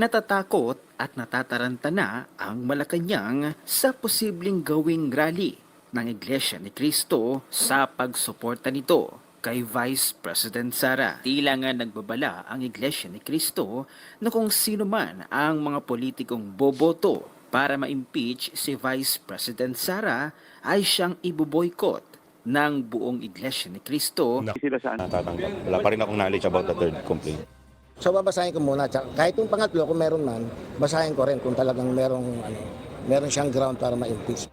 Natatakot at natataranta na ang Malacanang sa posibleng gawing rally ng Iglesia ni Cristo sa pagsuporta nito kay Vice President Sara. Tila nga nagbabala ang Iglesia ni Cristo na kung sino man ang mga politikong boboto para ma-impeach si Vice President Sara ay siyang iboboykot ng buong Iglesia ni Cristo sila natatanggap. Wala pa rin akong knowledge about the third complaint. So babasahin ko muna. Kahit yung pangatlo, kung meron man, basahin ko rin kung talagang merong, ano, meron siyang ground para ma-impeach.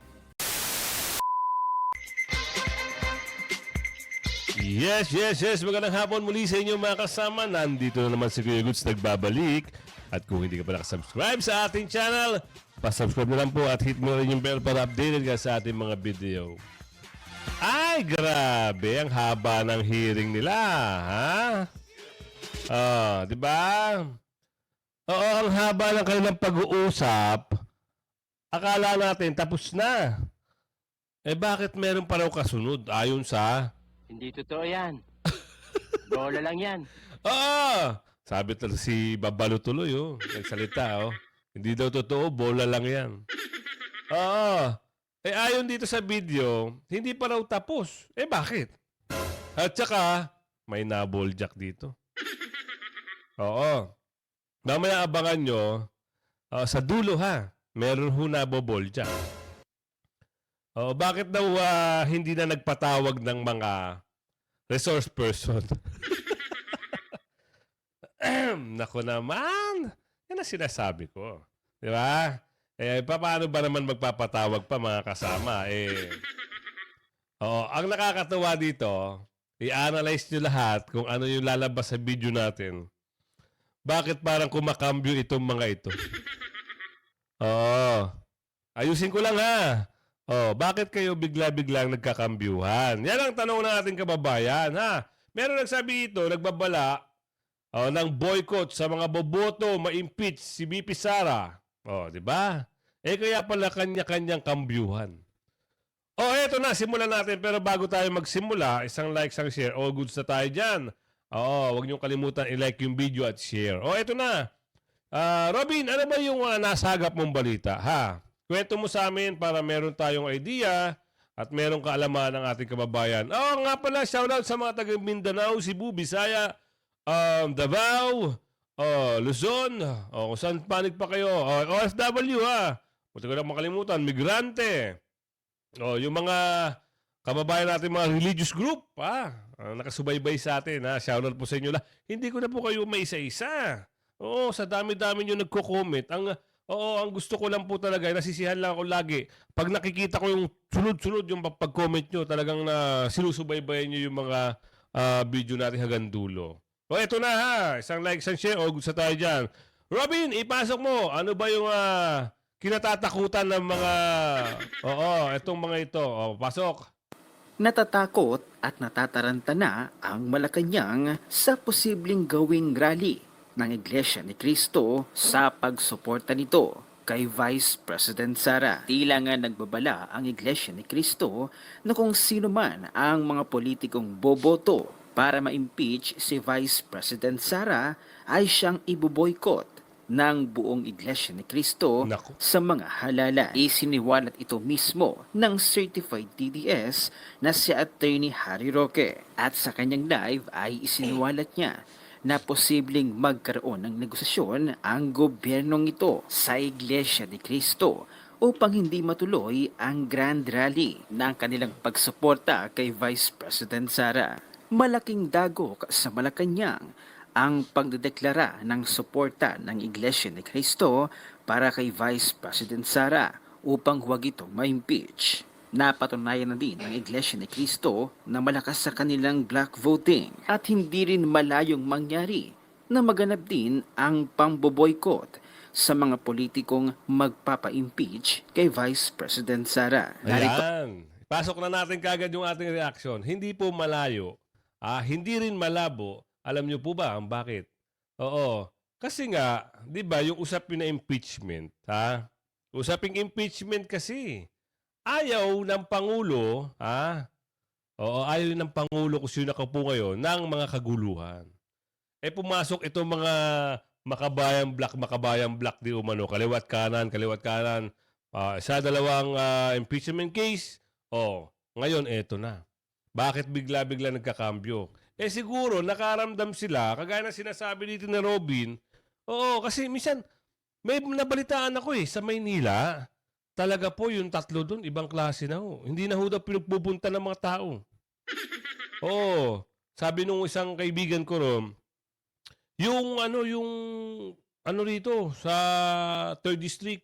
Yes, yes, yes. Magandang hapon muli sa inyo mga kasama. Nandito na naman si Kuya Goods nagbabalik. At kung hindi ka pa nakasubscribe sa ating channel, pasubscribe na lang po at hit mo rin yung bell para updated ka sa ating mga video. Ay, grabe. Ang haba ng hearing nila, ha? Ah, di ba? Oo, ang haba ng kanilang pag-uusap. Akala natin tapos na. Eh bakit meron pa raw kasunod ayon sa Hindi totoo yan. Bola lang yan. Oo! Sabi talaga si Babalo tuloy, oh. Nagsalita, oh. Hindi daw totoo, bola lang yan. Oo. Eh, ayon dito sa video, hindi pa raw tapos. Eh, bakit? At saka, may naball jack dito. Oo. Mamaya abangan nyo, ah, sa dulo ha, meron ho naboball jack. Oo, bakit daw ah, hindi na nagpatawag ng mga resource person? Nako naman. Yan ang sinasabi ko. Di ba? Eh, pa- paano ba naman magpapatawag pa mga kasama? Eh, oo, ang nakakatawa dito, i-analyze nyo lahat kung ano yung lalabas sa video natin. Bakit parang kumakambyo itong mga ito? Oo. Ayusin ko lang ha. Oh, bakit kayo bigla-biglang nagkakambyuhan? Yan ang tanong ng ating kababayan, ha? Meron nagsabi ito, nagbabala oh, ng boycott sa mga boboto ma-impeach si BP Sara. Oh, di ba? Eh kaya pala kanya-kanyang kambyuhan. Oh, eto na, simulan natin. Pero bago tayo magsimula, isang like, isang share. Oh, goods na tayo dyan. Oo, huwag niyong kalimutan i-like yung video at share. Oh, eto na. Ah, Robin, ano ba yung uh, nasagap mong balita, ha? Kwento mo sa amin para meron tayong idea at meron kaalaman ng ating kababayan. Oo nga pala, shoutout sa mga taga Mindanao, Cebu, Bisaya, um, Davao, oh, Luzon, oh, kung saan panig pa kayo. Oh, OFW ha. Huwag ko lang makalimutan, migrante. Oh, yung mga kababayan natin, mga religious group, ha. Ah, nakasubaybay sa atin, ha. Shoutout po sa inyo lang. Hindi ko na po kayo maisa-isa. Oo, sa dami-dami nyo nagko-comment. Ang, oo, ang gusto ko lang po talaga, nasisihan lang ako lagi. Pag nakikita ko yung sunod-sunod yung pag-comment nyo, talagang na sinusubaybayan nyo yung mga ah, video natin hanggang dulo. O, eto na ha. Isang like, isang share. O, gusto tayo dyan. Robin, ipasok mo. Ano ba yung ah, kinatatakutan ng mga... Oo, etong mga ito. O, pasok. Natatakot at natataranta na ang Malacanang sa posibleng gawing rally ng Iglesia ni Cristo sa pagsuporta nito kay Vice President Sara. Tila nga nagbabala ang Iglesia ni Cristo na kung sino man ang mga politikong boboto para ma-impeach si Vice President Sara ay siyang iboboykot ng buong Iglesia ni Cristo Naku. sa mga halala. Isiniwalat ito mismo ng certified DDS na si Attorney Harry Roque. At sa kanyang live ay isiniwalat niya na posibleng magkaroon ng negosasyon ang gobyernong ito sa Iglesia ni Cristo upang hindi matuloy ang Grand Rally ng kanilang pagsuporta kay Vice President Sara. Malaking dagok sa Malacanang ang pagdedeklara ng suporta ng Iglesia ni Cristo para kay Vice President Sara upang huwag ito ma-impeach. Napatunayan na din ng Iglesia ni Cristo na malakas sa kanilang black voting at hindi rin malayong mangyari na maganap din ang pamboboykot sa mga politikong magpapa-impeach kay Vice President Sara. Narito Ayan. Pasok na natin kagad yung ating reaction. Hindi po malayo. Ah, hindi rin malabo. Alam niyo po ba ang bakit? Oo. Kasi nga, 'di ba, yung usapin na impeachment, ha? Usaping impeachment kasi. Ayaw ng pangulo, ha? Oo, ayaw ng pangulo kung sino nakaupo ngayon ng mga kaguluhan. Eh pumasok itong mga makabayang black, makabayang black di umano. Kaliwat kanan, kaliwat kanan. Ah, sa dalawang ah, impeachment case, oh, ngayon eto na. Bakit bigla-bigla nagkakambyo? Eh siguro, nakaramdam sila, kagaya ng sinasabi dito ni Robin, oo, kasi minsan, may nabalitaan ako eh, sa Maynila, talaga po yung tatlo doon, ibang klase na ho. Hindi na ho daw pinagpupunta ng mga tao. Oo, sabi nung isang kaibigan ko ron, yung ano, yung ano rito, sa 3rd District,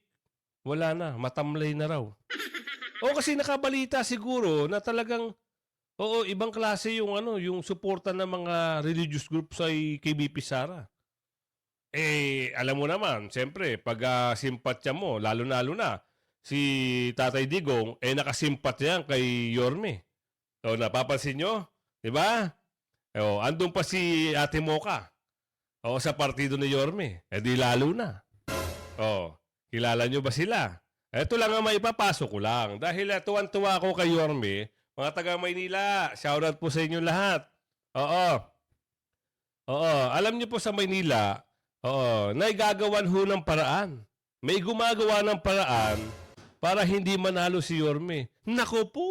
wala na, matamlay na raw. O kasi nakabalita siguro na talagang Oo, ibang klase yung ano, yung suporta ng mga religious groups ay kay BP Sara. Eh, alam mo naman, siyempre, pag ah, simpatya mo, lalo-lalo na, si Tatay Digong, eh nakasimpatya yan kay Yorme. O, napapansin nyo? Di ba? O, andun pa si Ate Moka. O, sa partido ni Yorme. Eh di lalo na. O, kilala nyo ba sila? Ito lang ang maipapasok ko lang. Dahil uh, tuwan-tuwa ako kay Yorme, mga taga Maynila, shoutout po sa inyo lahat. Oo. Oo, alam niyo po sa Maynila, oo, naigagawan ho ng paraan. May gumagawa ng paraan para hindi manalo si Yorme. Nako po,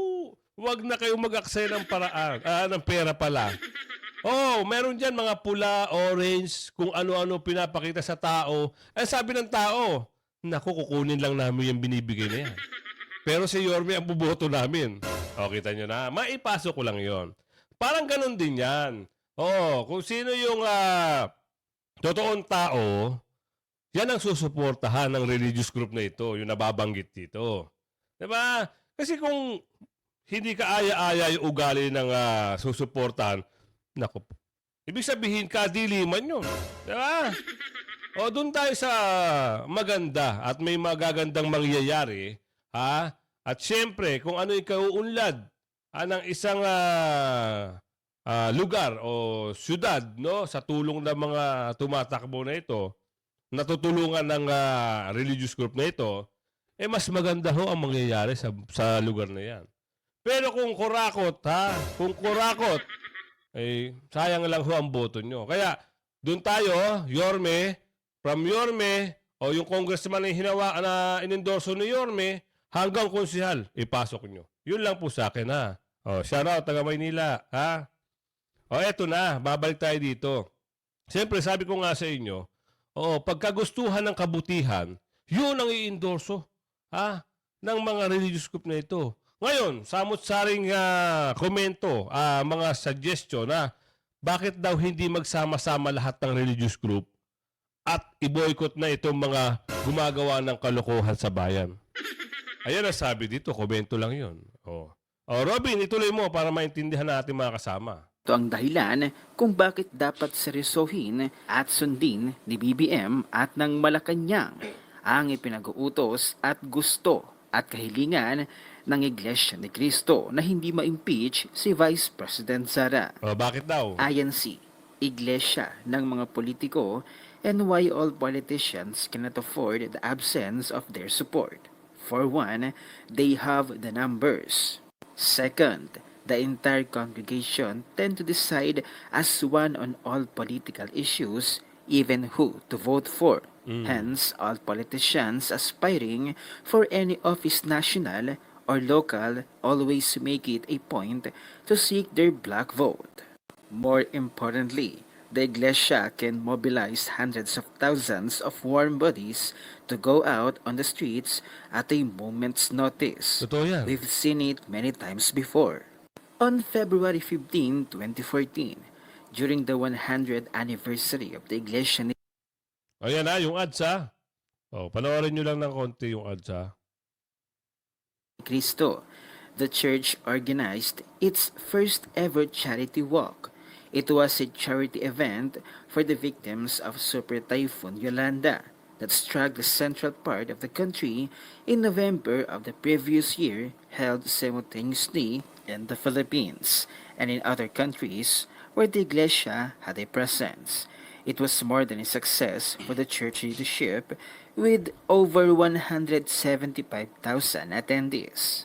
wag na kayong mag-aksaya ng paraan, ah, ng pera pala. Oh, meron diyan mga pula, orange, kung ano-ano pinapakita sa tao. Eh sabi ng tao, naku, kukunin lang namin yung binibigay na yan. Pero si Yorme ang buboto namin. O, kita nyo na. Maipasok ko lang yon. Parang ganun din yan. Oo, kung sino yung ah, totoong tao, yan ang susuportahan ng religious group na ito, yung nababanggit dito. Diba? Kasi kung hindi ka aya-aya yung ugali ng ah, susuportahan, naku. Ibig sabihin, kadiliman yun. Diba? O, doon tayo sa maganda at may magagandang mangyayari, ha? At siyempre, kung ano yung kauunlad ah, ng isang ah, ah, lugar o syudad, no? Sa tulong ng mga tumatakbo na ito, natutulungan ng ah, religious group na ito, eh mas maganda ho ang mangyayari sa, sa lugar na yan. Pero kung kurakot, ha? Kung kurakot, eh, sayang lang ho ang boto nyo. Kaya, doon tayo, Yorme, from Yorme, o yung congressman na hinawa na inendorso ni Yorme, hanggang konsihal, ipasok nyo. Yun lang po sa akin, ha? O, shout out, taga Maynila, ha? O, eto na, babalik tayo dito. Siyempre, sabi ko nga sa inyo, oo, pagkagustuhan ng kabutihan, yun ang i-endorso, ha? Ng mga religious group na ito. Ngayon, samot-saring ah, komento, ah, mga suggestion na bakit daw hindi magsama-sama lahat ng religious group at i-boycott na itong mga gumagawa ng kalokohan sa bayan. Ayan ang sabi dito, komento lang yun. Oh. oh, Robin, ituloy mo para maintindihan natin mga kasama. Ito ang dahilan kung bakit dapat seryosohin at sundin ni BBM at ng Malacanang ang ipinag-uutos at gusto at kahilingan ng Iglesia ni Cristo na hindi ma-impeach si Vice President Sara. Oh, bakit daw? INC, Iglesia ng mga politiko and why all politicians cannot afford the absence of their support. For one, they have the numbers. Second, the entire congregation tend to decide as one on all political issues, even who to vote for. Hence, all politicians aspiring for any office national or local always make it a point to seek their black vote. More importantly, the Iglesia can mobilize hundreds of thousands of warm bodies to go out on the streets at a moment's notice. Totoo yan. We've seen it many times before. On February 15, 2014, during the 100th anniversary of the Iglesia ni Ayan na, yung ads ha. Oh, panoorin nyo lang ng konti yung ads ha. Cristo, the church organized its first ever charity walk. It was a charity event for the victims of Super Typhoon Yolanda that struck the central part of the country in November of the previous year, held simultaneously in the Philippines and in other countries where the Iglesia had a presence. It was more than a success for the church leadership with over 175,000 attendees.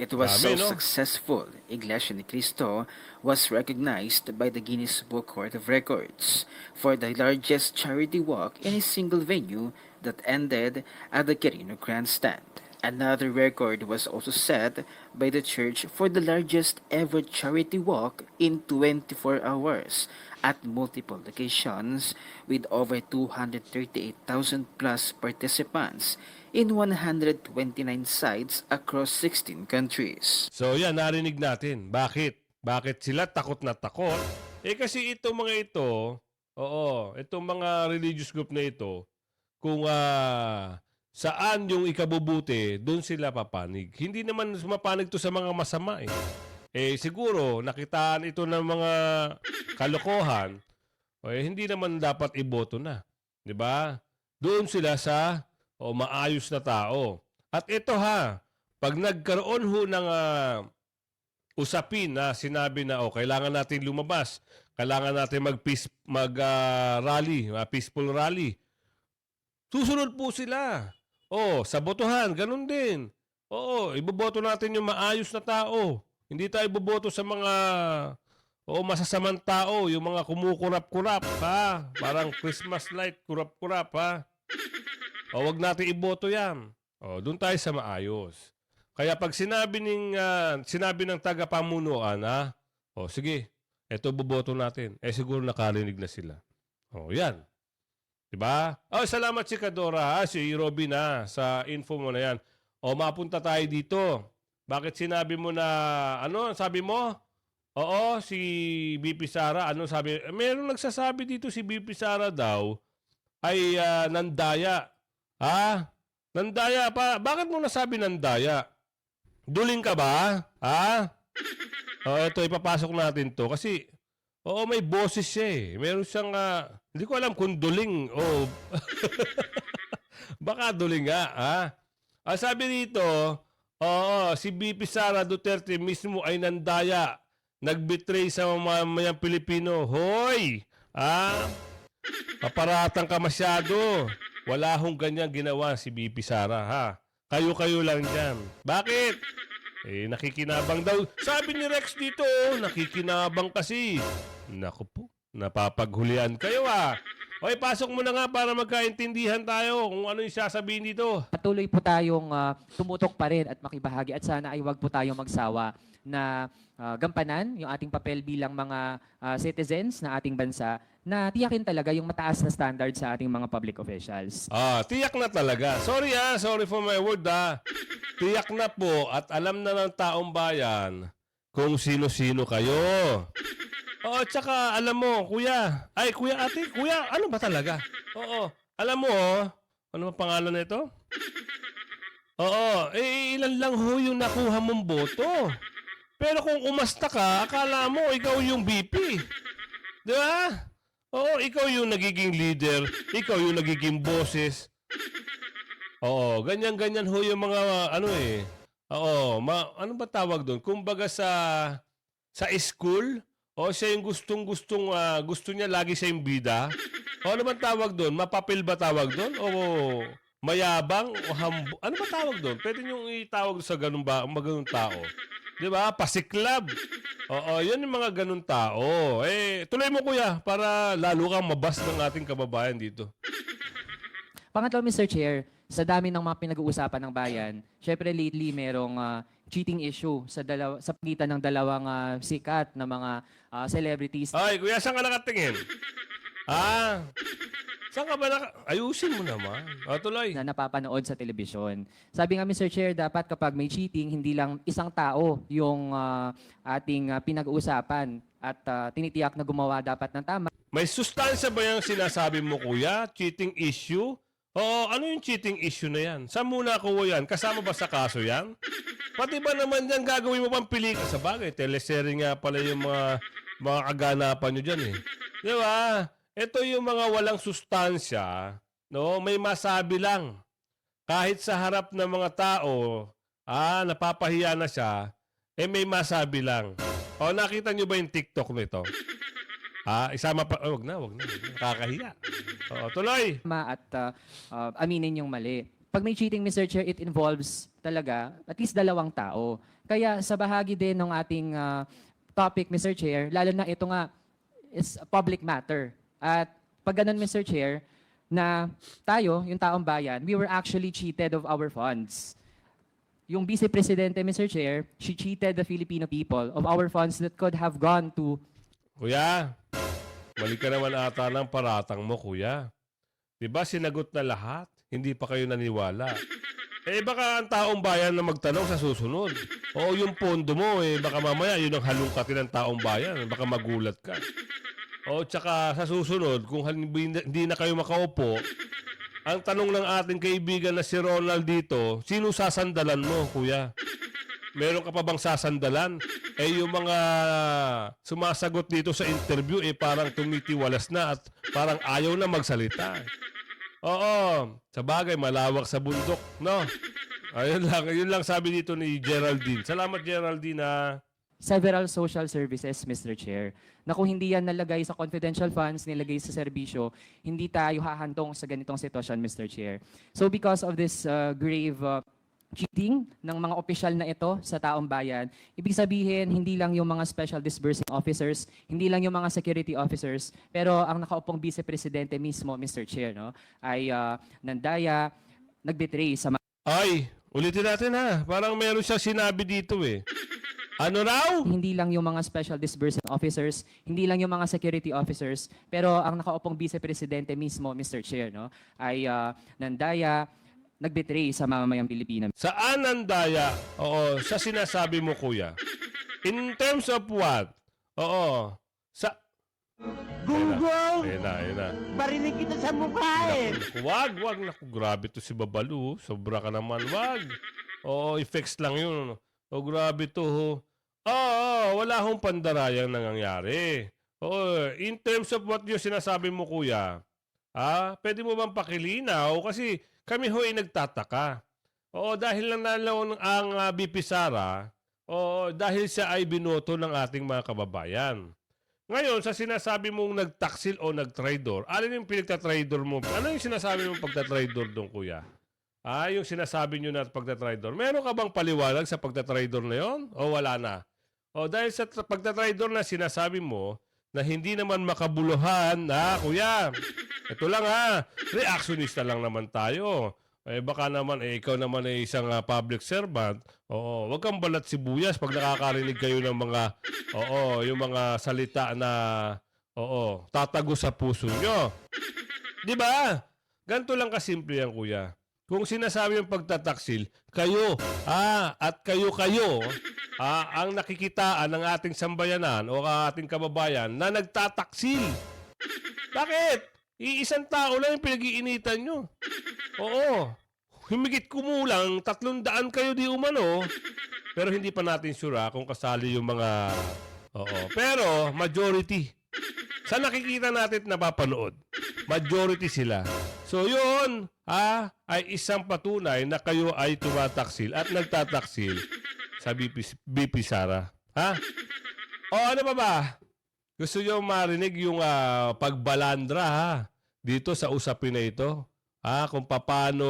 It was Dami, so no? Oh. successful, Iglesia ni Cristo was recognized by the Guinness Book Court of Records for the largest charity walk in a single venue that ended at the Quirino Grandstand. Another record was also set by the church for the largest ever charity walk in 24 hours at multiple locations with over 238,000 plus participants in 129 sites across 16 countries. So yan, narinig natin. Bakit? Bakit sila takot na takot? Eh kasi itong mga ito, oo, itong mga religious group na ito, kung ah, saan yung ikabubuti, doon sila papanig. Hindi naman mapanig to sa mga masama eh. Eh siguro, nakitaan ito ng mga kalokohan, eh, hindi naman dapat iboto na. 'Di ba? Doon sila sa o maayos na tao. At ito ha, pag nagkaroon ho ng ah, usapin na sinabi na oh, kailangan natin lumabas, kailangan natin mag peace, mag ah, rally, ah, peaceful rally. Susunod po sila. Oh, sabotuhan, ganun din. Oo, iboboto natin yung maayos na tao. Hindi tayo iboboto sa mga o masasamang tao, yung mga kumukurap-kurap, ha? Parang Christmas light, kurap-kurap, ha? O wag natin iboto yan. O, doon tayo sa maayos. Kaya pag sinabi ng ah, sinabi ng taga-pamunuan, ha? O sige, eto boboto natin. Eh siguro nakarinig na sila. O, yan. 'Di ba? Oh, salamat si Kadora, ha? si Robin ha, sa info mo na yan. O mapunta tayo dito. Bakit sinabi mo na ano, sabi mo? Oo, si BP Sara, ano sabi? Eh, Meron nagsasabi dito si BP Sara daw ay ah, nandaya. Ha? Nandaya pa. Bakit mo nasabi nandaya? Duling ka ba? Ha? O, ito, ipapasok natin to. Kasi, oo, may boses siya eh. Meron siyang, ah, hindi ko alam kung duling o... Baka duling nga, ha? Ah, sabi dito, oo, si BP Sara Duterte mismo ay nandaya. Nagbetray sa mamamayang Pilipino. Hoy! Ah, paparatang ka masyado. Wala hong ganyan ginawa si BP Sara, ha? Kayo-kayo lang dyan. Bakit? Eh, nakikinabang daw. Sabi ni Rex dito, oh, nakikinabang kasi. Naku po, napapaghulian kayo ah. Okay, pasok mo na nga para magkaintindihan tayo kung ano yung sasabihin dito. patuloy po tayong ah, tumutok pa rin at makibahagi at sana ay wag po tayong magsawa na ah, gampanan yung ating papel bilang mga ah, citizens na ating bansa na tiyakin talaga yung mataas na standard sa ating mga public officials. Ah, tiyak na talaga. Sorry ah, sorry for my word ah. Tiyak na po at alam na ng taong bayan kung sino-sino kayo. Oo, tsaka alam mo, kuya. Ay, kuya ate, kuya, ano ba talaga? Oo, alam mo, oh, ano ba pangalan nito? Oo, eh ilan lang ho yung nakuha mong boto. Pero kung umasta ka, akala mo ikaw yung BP. Di ba? Oo, ikaw yung nagiging leader, ikaw yung nagiging bosses. Oo, ganyan-ganyan ho yung mga ano eh. Oo, ma, ano ba tawag doon? Kumbaga sa sa school, o siya yung gustong-gustong ah, gusto niya lagi siya yung bida. O ano ba tawag doon? Mapapil ba tawag doon? O mayabang o hambo? Ano ba tawag doon? Pwede niyo itawag sa ganun ba, mga ganun tao. 'Di ba? Pasiklab. Oo, 'yun yung mga ganun tao. Eh, tuloy mo kuya para lalo kang mabas ng ating kababayan dito. Pangatlo, Mr. Chair, sa dami ng mga pinag-uusapan ng bayan, syempre lately merong ah, cheating issue sa dalawa sa pagitan ng dalawang ah, sikat na mga ah, celebrities Ay, kuya, saan ka nakatingin? Ah, saan ka ba naka... Ayusin mo naman. O, tuloy. na napapanood sa telebisyon. Sabi nga Mr. Chair, dapat kapag may cheating, hindi lang isang tao yung ah, ating ah, pinag-uusapan at ah, tinitiyak na gumawa dapat ng tama. May sustansya ba yung sinasabi mo, kuya? Cheating issue? Oo, ano yung cheating issue na yan? Saan muna ako yan? Kasama ba sa kaso yan? Pati ba naman yan gagawin mo pang pelikula? Sa bagay, teleserye nga pala yung mga, mga kaganapan nyo dyan eh. Di ba? Ito yung mga walang sustansya, no? may masabi lang. Kahit sa harap ng mga tao, ah, napapahiya na siya, eh may masabi lang. O, nakita nyo ba yung TikTok nito? Ah, isama pa. Oh, wag na, wag na. Nakakahiya. Oo, tuloy. Tama at ah, ah, aminin yung mali. pag may cheating, Mr. Chair, it involves talaga at least dalawang tao. Kaya sa bahagi din ng ating ah, topic, Mr. Chair, lalo na ito nga is a public matter. At pag ganun, Mr. Chair, na tayo, yung taong bayan, we were actually cheated of our funds. Yung Vice Presidente, Mr. Chair, she cheated the Filipino people of our funds that could have gone to Kuya, mali ka naman ata ng paratang mo, kuya. Di ba sinagot na lahat? Hindi pa kayo naniwala. Eh baka ang taong bayan na magtanong sa susunod. O yung pondo mo, eh baka mamaya yun ang halungkatin ng taong bayan. Baka magulat ka. O tsaka sa susunod, kung hindi na kayo makaupo, ang tanong ng ating kaibigan na si Ronald dito, sino sasandalan mo, kuya? Meron ka pa bang sasandalan? Eh yung mga sumasagot dito sa interview eh parang tumitiwalas na at parang ayaw na magsalita. Oo, sa bagay malawak sa bundok, no? Ayun lang, yun lang sabi dito ni Geraldine. Salamat Geraldine ah. several social services, Mr. Chair, na kung hindi yan nalagay sa confidential funds, nilagay sa serbisyo, hindi tayo hahantong sa ganitong sitwasyon, Mr. Chair. So because of this uh, grave uh, cheating ng mga opisyal na ito sa taong bayan, ibig sabihin, hindi lang yung mga special disbursing officers, hindi lang yung mga security officers, pero ang nakaupong vice-presidente mismo, Mr. Chair, no, ay uh, nandaya, nagbetray sa Ay, ulitin natin ha. Parang meron siya sinabi dito eh. Ano raw? hindi lang yung mga special disbursing officers, hindi lang yung mga security officers, pero ang nakaupong vice-presidente mismo, Mr. Chair, no, ay ah, nandaya, nagbetray sa mamamayang Pilipina. Saan ang daya? Oo, sa sinasabi mo kuya. In terms of what? Oo. Sa... Gunggong! Ayun na, ayun na. Barinig kita sa mukha eh! Wag, wag. Naku, grabe to si Babalu. Sobra ka naman. Wag. Oo, effects lang yun. O, grabe to. ho. Oo, oo, wala hong pandarayang nangyayari. Oo, in terms of what yung sinasabi mo, kuya, ah, pwede mo bang pakilinaw? Kasi kami ho ay nagtataka. Oo, dahil nalaw ang uh, BP Sara, oo, dahil siya ay binoto ng ating mga kababayan. Ngayon, sa sinasabi mong nagtaksil o nagtraidor, ano yung pinagtatraidor mo? Ano yung sinasabi mong pagtatraidor doon, kuya? Ah, yung sinasabi nyo na pagtatraidor. Meron ka bang paliwanag sa pagtatraidor na yon? O wala na? O dahil sa tra- pagtatraidor na sinasabi mo na hindi naman makabuluhan, na kuya, ito lang ha, reactionista lang naman tayo. Eh baka naman eh ikaw naman ay isang ah, public servant. Oo, wag kang balat sibuyas pag nakakarinig kayo ng mga oo, yung mga salita na oo, tatago sa puso nyo. 'Di ba? Ganito lang kasimple yan, kuya. Kung sinasabi yung pagtataksil, kayo, ah, at kayo-kayo, ah, ang nakikitaan ng ating sambayanan o ating kababayan na nagtataksil. Bakit? Iisang tao lang yung pinag-iinitan nyo. Oo. Humigit kumulang, tatlong daan kayo di umano. Pero hindi pa natin sure ah, kung kasali yung mga... Oo. Pero, majority. Sa nakikita natin at napapanood, majority sila. So yun, ah, ay isang patunay na kayo ay tumataksil at nagtataksil sa BP, BP Sara. Ha? O ano pa ba? Gusto nyo marinig yung ah, pagbalandra ha? Dito sa usapin na ito. Ha? Kung paano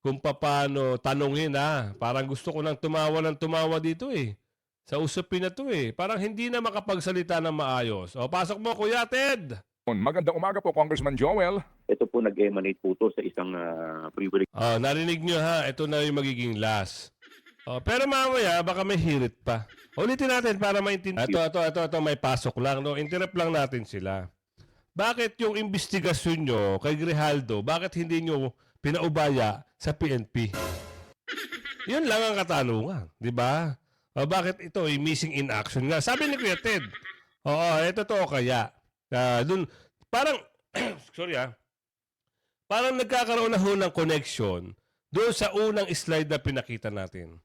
kung paano tanungin ha. Parang gusto ko nang tumawa ng tumawa dito eh. Sa usapin na to eh. Parang hindi na makapagsalita ng maayos. O pasok mo Kuya Ted. Magandang umaga po, Congressman Joel. ito po nag-emanate po to sa isang uh, privilege Oh, narinig nyo ha, ito na yung magiging last. Oh, pero mamaya, baka may hirit pa. Ulitin natin para maintindihan. Ito, ito, ito, ito, may pasok lang. No? Interrupt lang natin sila. Bakit yung investigasyon nyo kay Grijaldo, bakit hindi nyo pinaubaya sa PNP? Yun lang ang katanungan, di ba? O bakit ito ay missing in action nga? Sabi ni Kuya Ted, oo, ito to kaya. Ah, dun, parang, sorry ah, parang nagkakaroon na ho ng connection doon sa unang slide na pinakita natin.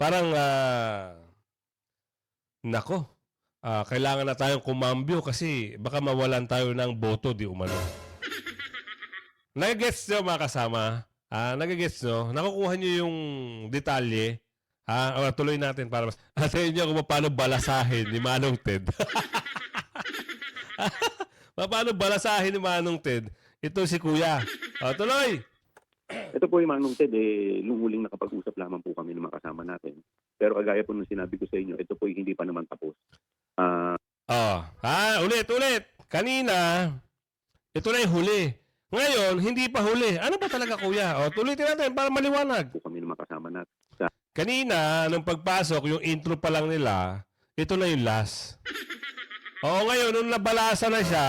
Parang, ah, nako, ah, kailangan na tayong kumambyo kasi baka mawalan tayo ng boto di umano. Nagigets nyo mga kasama? Ah, nagigets nyo? Nakukuha nyo yung detalye? Ha? O, tuloy natin para mas... Atayin nyo kung paano balasahin ni Manong Ted. paano balasahin ni Manong Ted? Ito si Kuya. O, tuloy! Ito po yung Manong Ted, eh, nung huling nakapag-usap lamang po kami ng mga kasama natin. Pero kagaya po nung sinabi ko sa inyo, ito po yung hindi pa naman tapos. Ah, Oh, ha, ulit, ulit. Kanina, ito na yung huli. Ngayon, hindi pa huli. Ano ba talaga, kuya? O, tulitin natin para maliwanag. po kami ng mga kasama natin. Kanina, nung pagpasok, yung intro pa lang nila, ito na yung last. Oo, ngayon, nung nabalasa na siya,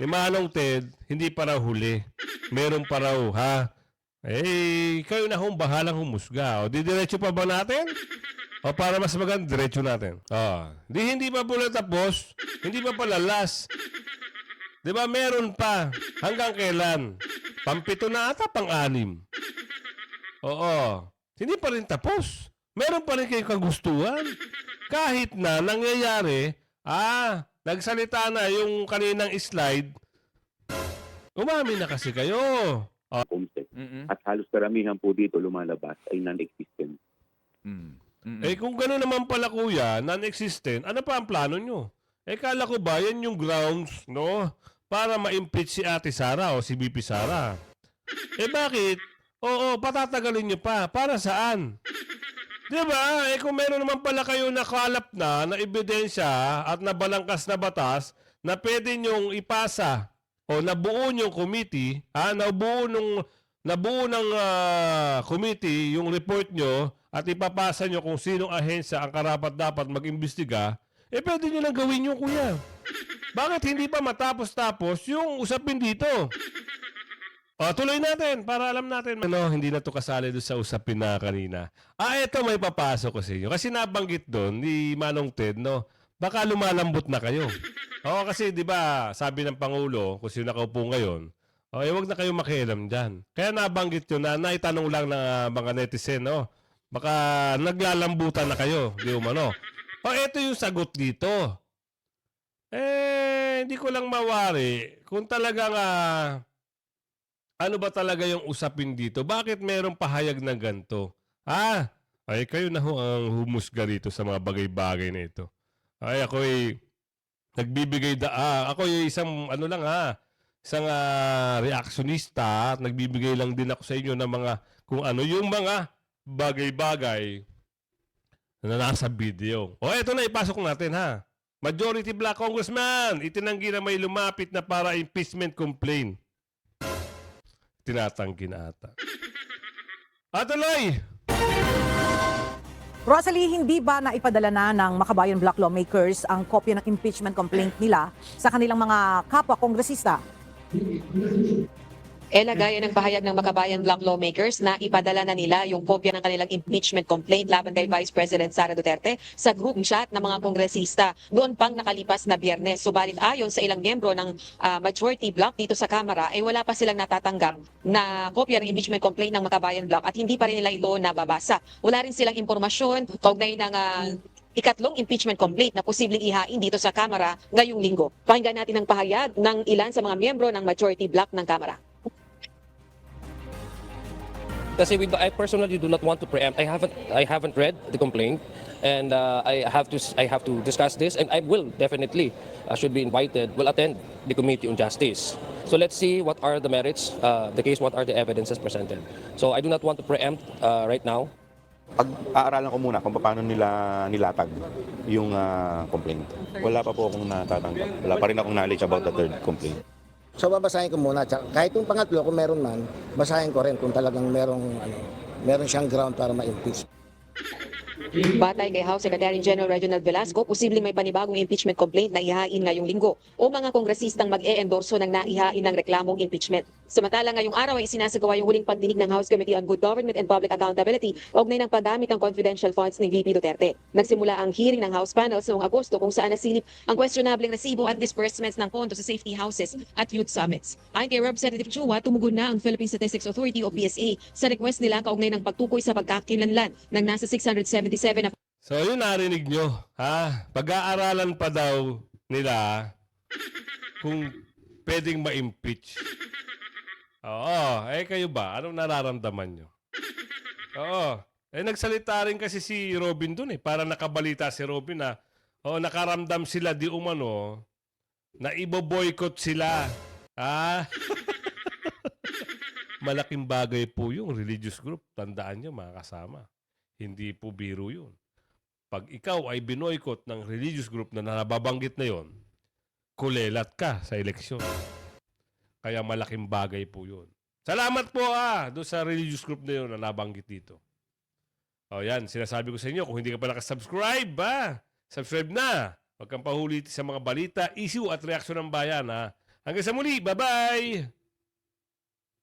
ni Manong Ted, hindi pa raw huli. Meron pa raw, ha? Eh, kayo na hong bahalang humusga. O, didiretso pa ba natin? O, para mas maganda, diretso natin. O, di hindi pa pula tapos, hindi pa pala last. Di ba, meron pa. Hanggang kailan? Pampito na ata, pang-anim. Oo. Hindi pa rin tapos. Meron pa rin kayo kagustuhan. Kahit na nangyayari, ah, nagsalita na yung kaninang slide, umami na kasi kayo. Homestead. At halos karamihan po dito lumalabas ay non-existent. Eh kung gano'n naman pala kuya, non-existent, ano pa ang plano nyo? Eh kala ko ba yan yung grounds, no? Para ma-impeach si Ate Sara o si BP Sara. Eh bakit? Oo, patatagalin nyo pa. Para saan? Di ba? Eh kung meron naman pala kayo nakalap na na ebidensya at nabalangkas na batas na pwede nyong ipasa o nabuo yung committee, ha, nabuo nung nabuo ng ah, committee yung report nyo at ipapasa nyo kung sinong ahensya ang karapat dapat mag-imbestiga, eh pwede nyo lang gawin yung kuya. Bakit hindi pa matapos-tapos yung usapin dito? O, tuloy natin para alam natin. Ano, hindi na to kasali doon sa usapin na kanina. Ah, eto may papasok ko sa inyo. Kasi nabanggit doon ni Manong Ted, no? Baka lumalambot na kayo. Oo, kasi di ba sabi ng Pangulo, kung sino nakaupo ngayon, o, eh, wag na kayo makialam dyan. Kaya nabanggit yun na naitanong lang ng ah, mga netizen, no? Baka naglalambutan na kayo, di umano. O, eto yung sagot dito. Eh, hindi ko lang mawari kung talagang ah, ano ba talaga yung usapin dito? Bakit merong pahayag ng ganito? Ah, ay kayo na ho ang humusga rito sa mga bagay-bagay na ito. Ay, ako ay nagbibigay da ah, ako ay isang ano lang ha, isang ah, reactionista at nagbibigay lang din ako sa inyo ng mga kung ano yung mga bagay-bagay na nasa video. O eto na ipasok natin ha. Majority Black Congressman, itinanggi na may lumapit na para impeachment complaint tinatanggi na ata. At tuloy! Rosalie, hindi ba naipadala na ng Makabayan Black lawmakers ang kopya ng impeachment complaint nila sa kanilang mga kapwa kongresista? Ella, gaya ng pahayag ng Makabayan Black lawmakers na ipadala na nila yung kopya ng kanilang impeachment complaint laban kay Vice President Sara Duterte sa group chat ng mga kongresista doon pang nakalipas na biyernes. Subalit ayon sa ilang miyembro ng ah, majority block dito sa Kamara ay wala pa silang natatanggap na kopya ng impeachment complaint ng Makabayan Block at hindi pa rin nila ito nababasa. Wala rin silang impormasyon kaugnay ng ah, ikatlong impeachment complaint na posibleng ihain dito sa Kamara ngayong linggo. Pakinggan natin ang pahayag ng ilan sa mga miyembro ng majority block ng Kamara. Kasi we, I personally do not want to preempt. I haven't I haven't read the complaint, and uh, I have to I have to discuss this, and I will definitely uh, should be invited. Will attend the committee on justice. So let's see what are the merits, uh, the case, what are the evidences presented. So I do not want to preempt uh, right now. Pag-aaralan ko muna kung paano nila nilatag yung ah, complaint. Wala pa po akong natatanggap. Wala pa rin akong knowledge about the third complaint. So babasahin ko muna. Kahit yung pangatlo, kung meron man, basahin ko rin kung talagang merong, ano, meron siyang ground para ma-impeach. Batay kay House Secretary General Reginald Velasco, posibleng may panibagong impeachment complaint na ihain ngayong linggo o mga kongresistang mag-e-endorso ng naihain ng reklamong impeachment. Samantala ngayong araw ay sinasagawa yung huling pagdinig ng House Committee on Good Government and Public Accountability kaugnay ng paggamit ng confidential funds ni VP Duterte. Nagsimula ang hearing ng House panels noong Agosto kung saan nasilip ang questionableng resibo at disbursements ng pondo sa safety houses at youth summits. Ayon kay Representative Chua, tumugon na ang Philippine Statistics Authority o PSA sa request nila kaugnay ng pagtukoy sa pagkakilanlan ng nasa 677 na So yun narinig nyo. Ha? Pag-aaralan pa daw nila kung pwedeng ma-impeach. Oo. Eh kayo ba? Anong nararamdaman nyo? Oo. Eh nagsalita rin kasi si Robin dun eh. Para nakabalita si Robin na oh, nakaramdam sila di umano na ibo-boycott sila. Ha? malaking bagay po yung religious group. Tandaan nyo mga kasama. Hindi po biro yun. Pag ikaw ay binoykot ng religious group na nababanggit na yon, kulelat ka sa eleksyon. Kaya malaking bagay po yun. Salamat po ah, doon sa religious group na yun na nabanggit dito. O yan, sinasabi ko sa inyo, kung hindi ka pa nakasubscribe, ba? Subscribe na. Huwag kang pahuli sa mga balita, issue at reaksyon ng bayan, ha? Hanggang sa muli, bye-bye!